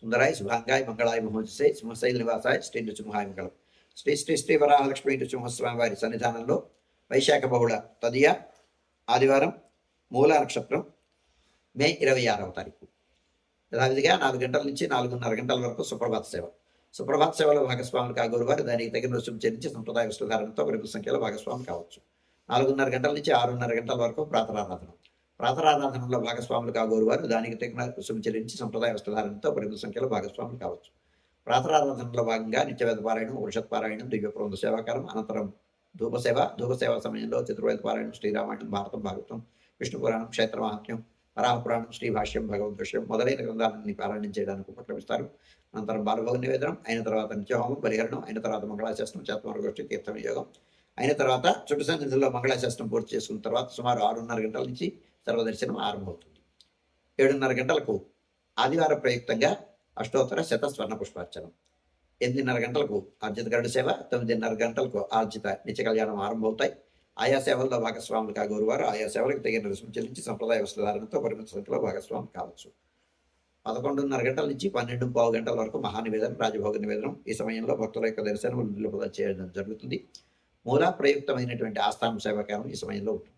సుందరాయ శుభాంగాయ మంగళాయ మహోజసే సింహశైల నివాసాయ శ్రీ నృసింహాయ మంగళం. శ్రీ శ్రీ శ్రీ వరాహలక్ష్మి నృసింహస్వామి వారి సన్నిధానంలో వైశాఖ బహుళ తదియ ఆదివారం మూల నక్షత్రం మే ఇరవై ఆరవ తారీఖు. యథావిధిగా నాలుగు గంటల నుంచి నాలుగున్నర గంటల వరకు సుప్రభాత సేవ. సుప్రభాత సేవలో భాగస్వాములు కాగోరు వారు దానికి తగిన రుసుము చెల్లించి సంప్రదాయ వస్తుధారణతో పరిమిత సంఖ్యలో భాగస్వామి కావచ్చు. నాలుగున్నర గంటల నుంచి ఆరున్నర గంటల వరకు ప్రాతరారాధన. ప్రాతరారాధనలో భాగస్వాములు కాగోరు వారు దానికి తగిన రుసుము చెల్లించి సంప్రదాయ వస్త్రధారణతో పరిమిత సంఖ్యలో భాగస్వాములు కావచ్చు. ప్రాతరారాధనలో భాగంగా నిత్యవేద పారాయణం వృషత్ పారాయణం దివ్య ప్రబంధ సేవాకారం అనంతరం ధూపసేవ ధూపసేవ సమయంలో చతుర్వేద పారాయణం శ్రీరామాయణం భారతం భాగవతం విష్ణు పురాణం క్షేత్ర మహాత్మ్యం వరాహపురాణం శ్రీ భాష్యం భగవద్ విషయం మొదలైన గ్రంథాలన్నీ పారాయణం చేయడానికి ఉపక్రమిస్తారు. అనంతరం బాలభోగ నివేదనం అయిన తర్వాత నిత్యహోమం పరిహరణం అయిన తర్వాత మంగళాశాస్త్రం చేతమరగోష్ఠి తీర్థం యోగం అయిన తర్వాత చుట్టు సన్నిధిలో మంగళాశాస్త్రం పూర్తి చేసుకున్న తర్వాత సుమారు ఆరున్నర గంటల నుంచి సర్వదర్శనం ఆరంభమవుతుంది. ఏడున్నర గంటలకు ఆదివారం ప్రయుక్తంగా అష్టోత్తర శత స్వర్ణ పుష్పార్చనం. ఎనిమిదిన్నర గంటలకు ఆర్జిత గరుడ సేవ తొమ్మిదిన్నర గంటలకు ఆర్జిత నిత్య కళ్యాణం ఆరంభమవుతాయి. ఆయా సేవల్లో భాగస్వాములు కాగోరు వారు ఆయా సేవలకు తగిన రుసుము చెల్లించి సంప్రదాయ వస్త్రధారణతో పరిమిత సంఖ్యలో భాగస్వామి కావచ్చు. పదకొండున్నర గంటల నుంచి పన్నెండు పావు గంటల వరకు మహానివేదనం రాజభోగ నివేదనం ఈ సమయంలో భక్తుల యొక్క దర్శనం నిలుపుదల చేయడం జరుగుతుంది. మూలా ప్రయుక్తమైనటువంటి ఆస్థానం సేవాకారం ఈ సమయంలో ఉంటుంది.